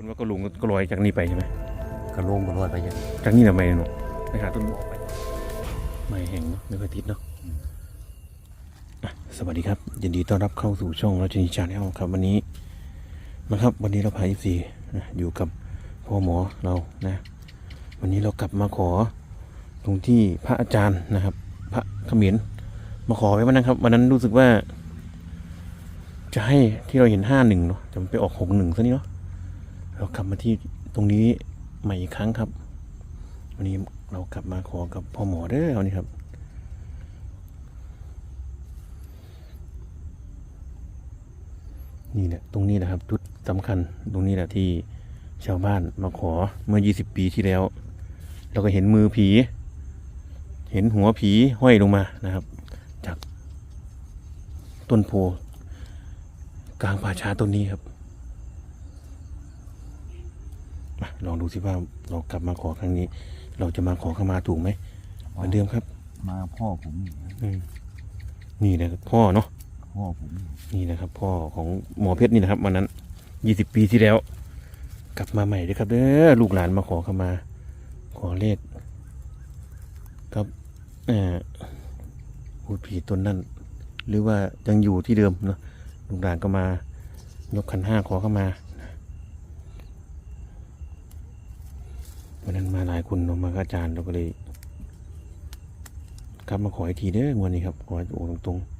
คุณว่าก็ลุงก็ลอยจากนี่ไปใช่ไหมกระโลงก็ลอยไปยังจากนี่ทำไมเนาะไปหาต้นไม่แห้งเนาะไม่ค่อยติดเนาะอะสวัสดีครับยินดีต้อนรับเข้าสู่ช่องราชนีชาแนลครับวันนี้นะครับ วันนี้เราพาอีซีนะอยู่กับพ่อหมอเรานะ วันนี้เรากลับมาขอตรงที่พระอาจารย์นะครับ พระเขมิ้นมาขอไว้วันนั้นครับวันนั้นรู้สึกว่า จะให้ที่เราเห็นห้าหนึ่งเนาะจะมันไปออกหกหนึ่งซะนี่เนาะ เรากลับมาที่ตรงนี้ใหม่อีกครั้งครับ วันนี้เรากลับมาขอกับพ่อหมอเด้อเอานี่ครับ นี่แหละตรงนี้แหละครับจุดสำคัญตรงนี้แหละที่ชาวบ้านมาขอเมื่อ 20 ปีที่แล้ว เราก็เห็นมือผี เห็นหัวผีห้อยลงมานะครับ จากต้นโพกลางป่าช้าต้นนี้ครับ ลองดูสิว่าเรากลับมาขอครั้งนี้ เราจะมาขอเข้ามาถูกไหมเหมือนเดิมครับ มาพ่อผมนี่อืมนี่แหละครับพ่อเนาะพ่อผมนี่นี่นะครับ พ่อของหมอเพชรนี่นะครับวันนั้นยี่สิบปีที่แล้ว กลับมาใหม่เลยครับเด้อลูกหลานมาขอเข้ามา ขอเลขครับเอ่อพูดผีตนนั่น หรือว่ายังอยู่ที่เดิมเนาะลูกหลานก็มายกขันห้าขอเข้ามา วันนั้นมาหลายคนเนาะมาอาจารย์เราก็เลยกลับมาขออีกทีเด้อวันนี้ครับขอโอ้ตรงๆ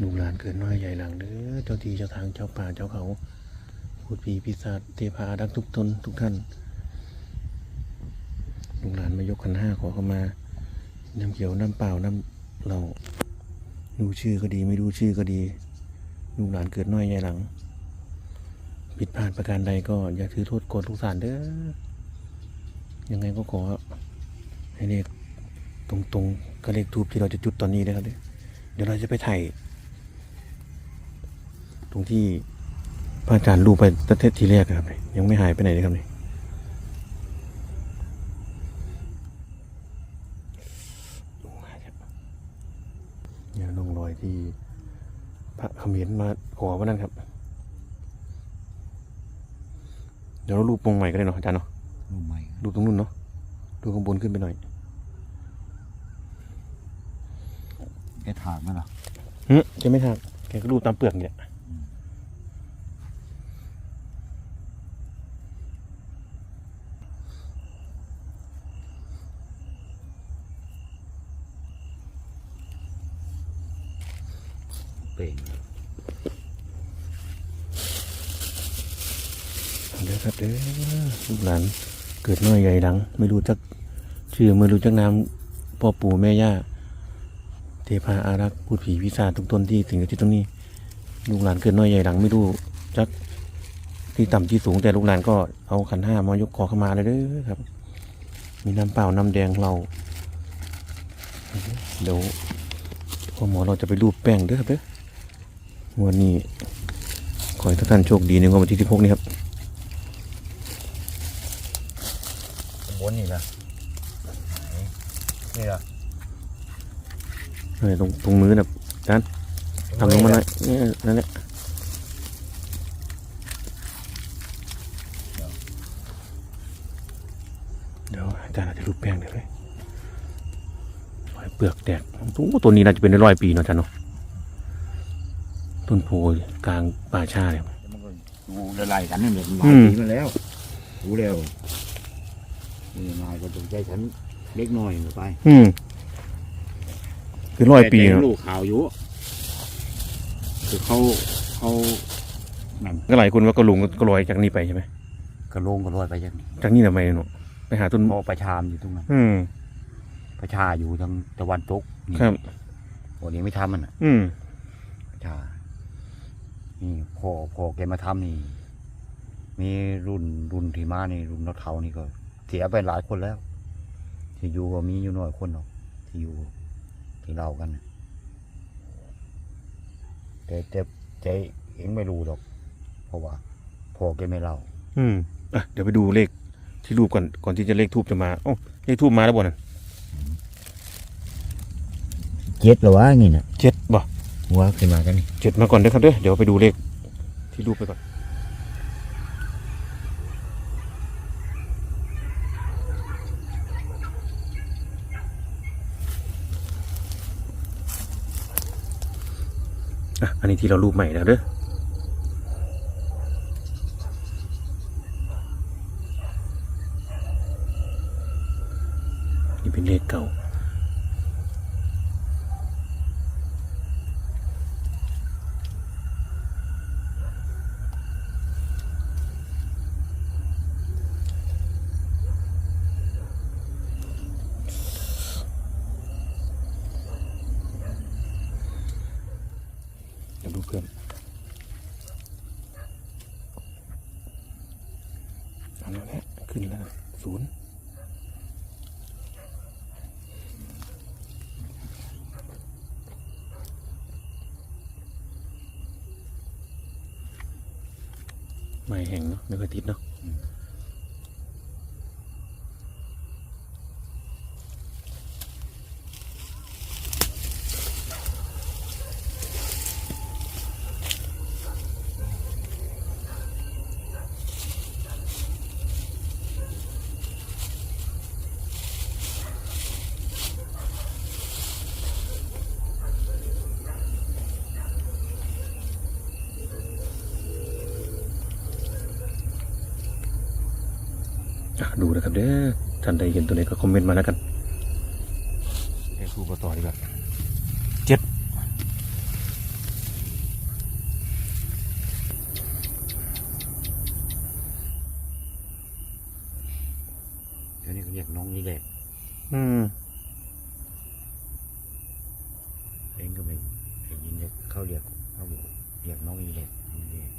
ลูกหลานเกิดน้อยใหญ่หลังเด้อเจ้าที่เจ้าทางเจ้าป่าเจ้าเขาพูดผีปีศาจเทพาดักทุกตนทุกท่านลูกหลานมายกขันห้าขอเข้ามาน้ำเขียวน้ำเปล่าน้ำเรา ดูชื่อก็ดีไม่ดูชื่อก็ดีลูกหลานเกิดน้อยใหญ่หลัง ผิดพลาดประการใดก็อย่าถือโทษโกรธทุกสารเด้อยังไงก็ขอให้เลขตรงๆกับเลขทูบที่เราจะจุดตอนนี้นะครับเด้อเดี๋ยวเราจะไปถ่ายตรงที่พระอาจารย์รูปไปตั้งแต่ทีแรกครับ ยังไม่หายไปไหนเลยครับนี่ลงมาครับเนี่ยลงรอยที่ พระเขมิ้นมาขอวันนั้นครับ เดี๋ยวเรารูปวงใหม่ก็ได้เนาะอาจารย์เนาะลูกใหม่รูปตรงนู้นเนาะรูปข้างบนขึ้นไปหน่อยแกถากไหมล่ะฮึจะไม่ทางแกก็รูปตามเปลือกเนี่ย เป่งเด้อครับเด้อลูกหลานเกิดน้อยใหญ่ดัง ไม่รู้จักชื่อไม่รู้จักนามพ่อปู่แม่ย่าเทพาอารักษ์พูดผีวิสาทุกตนที่สิงอยู่ที่ตรงนี้ ลูกหลานเกิดน้อยใหญ่ดัง ไม่รู้จักที่ต่ำที่สูงแต่ลูกหลานก็เอาขันห้ามายกขอเข้ามาเลยเด้อครับ มีน้ำเปล่าน้ำแดงเราเดี๋ยวพ่อหมอเราจะไปรูปแป้งเด้อครับเด้อ วันนี้ขอให้ทุกท่านโชคดีในวันที่16นี้ครับบนนี่นะนี่ล่ะเออตรงตรงมือนะจานทำลงมาหน่อยเนี่ยนั่นแหละเดี๋ยวอาจารย์อาจจะรูปแป้งเดี๋ยวเลยรอยเปลือกแตกโอ้ตัวนี้น่าจะเป็นร้อยปีเนาะอาจารย์เนาะ ต้นโพกลางป่าชาเนี่ย มันก็ดูไล่ๆกันนี่นแหละมันหอืลายม ปีมาแล้วรู้แล้วนี่นายก็ต้องใจฉันเล็กน้อยหน่อยไปอืมคือร้อยปีแต่เนาะลูกข่าวอยู่คือเขาเขานั่นก็หลายคนว่าก็ลุงก็ลอยจากนี่ไปใช่ไหมกระโลงก็ลอยไปยังนี่จากนี่ทำไมเนาะไปหาต้นพอประชามอยู่ตรงนั้นอืม ประชาอยู่ทางตะวันตกนี่ครับ วันนี้ไม่ทำมันอะอืมประชา นี่พ่อพ่อแกมาทำนี่ มีรุ่นรุ่นที่มานี่ รุ่นนักเทานี่ก็ เสียไปหลายคนแล้ว ที่อยู่ก็มีอยู่น้อยคนหรอกที่อยู่ที่เรากันน่ะแต่แต่แต่เองไม่รู้หรอก เพราะว่าพ่อแกไม่เล่า อืมอะเดี๋ยวไปดูเลขที่รูปก่อนก่อนที่จะเลขทูบจะมาโอ้าเลขทูบมาแล้วบ่นั่นเจ็ดหรอวะนี่น่ะเจ็ดบ่ หัวขึ้นมากันนี่เจ็ดมาก่อนเด้อครับเด้อเดี๋ยวไปดูเลขที่รูปไปก่อนอะอันนี้ที่เรารูปใหม่แล้วเด้อนี่เป็นเลขเก่า เดี๋ยวดูเพื่อนเอาแล้วแหละ ขึ้นแล้วนะศูนย์ไม่แห้งเนาะไม่ค่อยติดเนาะ ดูนะครับเด้อท่านใดเห็นตัวไหนก็คอมเมนต์มาแล้วกันเดี๋ยวครูมาต่อดีกว่าเจ็ด เดี๋ยวนี้เขาเรียกน้องนี่แหละ อืม เองก็ไม่ได้ยินเลยเขาเรียกเขาบอกเรียกน้องนี่แหละนี่แหละ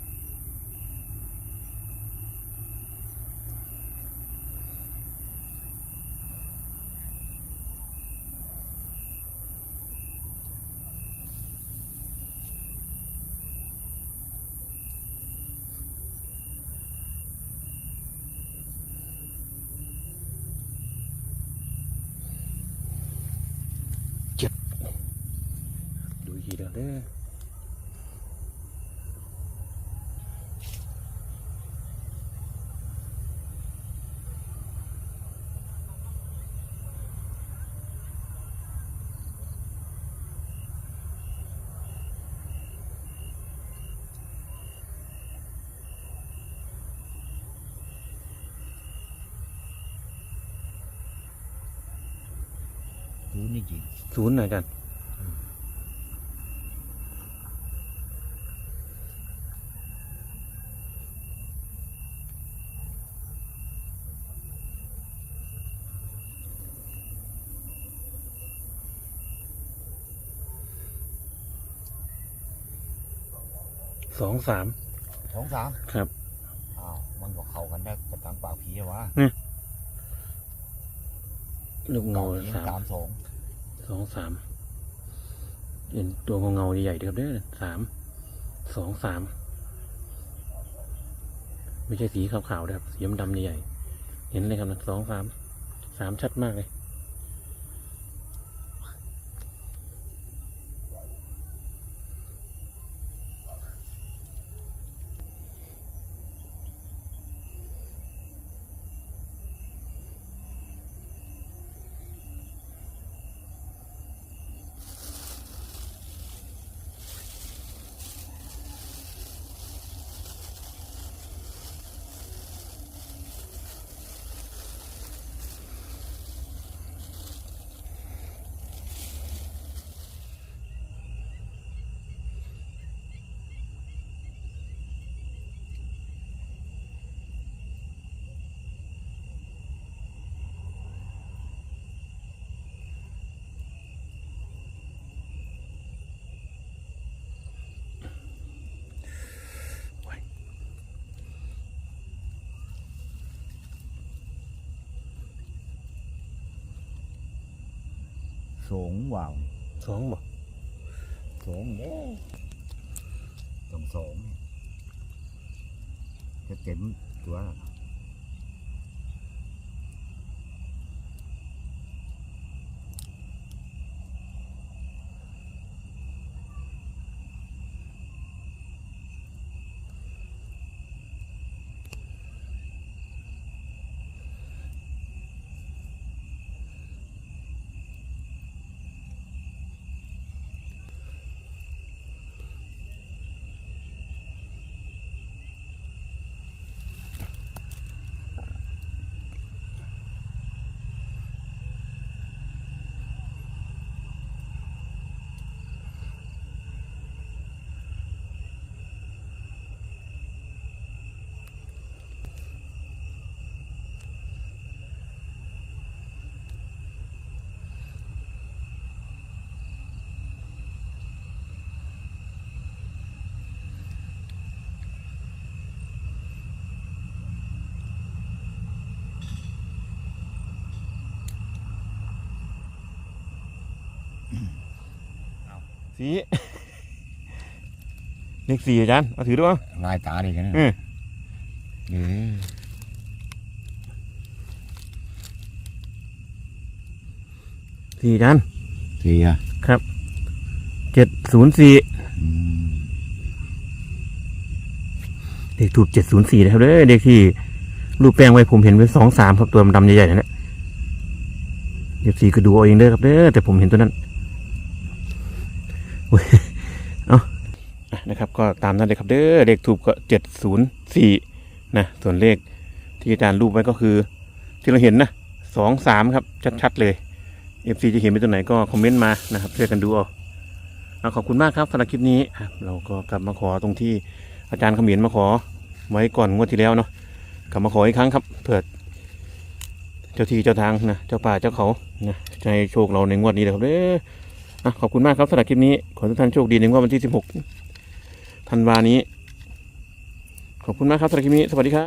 ดู อีกทีเดียวเด้อรู้นี่จริงศูนย์นะอาจ สองสามสองสามครับ อ้าวมันก็เข้ากันได้กับทางปากผีอะวะลูกเงาปกผีสามสามสองสองสามเห็นตัวเงาๆใหญ่ๆด้วยครับเด้อสามสองสามไม่ใช่สีขาวๆนะครับสีดำๆใหญ่ๆเห็นเลยครับนะสองสามสามชัดมากเลย สองว่าวสองบอกสองเด้สองสองจะเต็มตัวแล้ว สีเลขสี่อาจารย์เอาถือด้วยมั้งลายตาดิกันนะเออเออสี่อาจารย์สี่อะเจ็ดศูนย์สี่อืมเลขถูกเจ็ดศูนย์สี่นะครับเด้อเลขที่รูปแป้งไว้ผมเห็นเป็นสองสามครับตัวดำๆใหญ่ๆนั่นแหละเลขสี่ก็ดูเอาเองเด้อครับเด้อแต่ผมเห็นตัวนั้นโอ้ย เอาะนะครับก็ตามนั้นเลยครับเด้อเลขถูกก็เจ็ดศูนย์สี่นะส่วนเลขที่อาจารย์รูปไว้ก็คือ ที่เราเห็นนะสองสามครับชัดๆเลยเอฟซีจะเห็นเป็นตัวไหนก็คอมเมนต์มานะครับช่วยกันดูเอาเอาขอบคุณมากครับสำหรับคลิปนี้เราก็กลับมาขอตรงที่อาจารย์ขมิ้นมาขอไว้ก่อนงวดที่แล้วเนาะกลับมาขออีกครั้งครับเผื่อเจ้าที่เจ้าทางนะเจ้าป่าเจ้าเขานะให้โชคเราในงวดนี้เลยครับเด้อ ขอบคุณมากครับสำหรับคลิปนี้ ขอให้ทุกท่านโชคดีในงวดวันที่ 16 ธันวานี้ ขอบคุณมากครับสำหรับคลิปนี้ สวัสดีครับ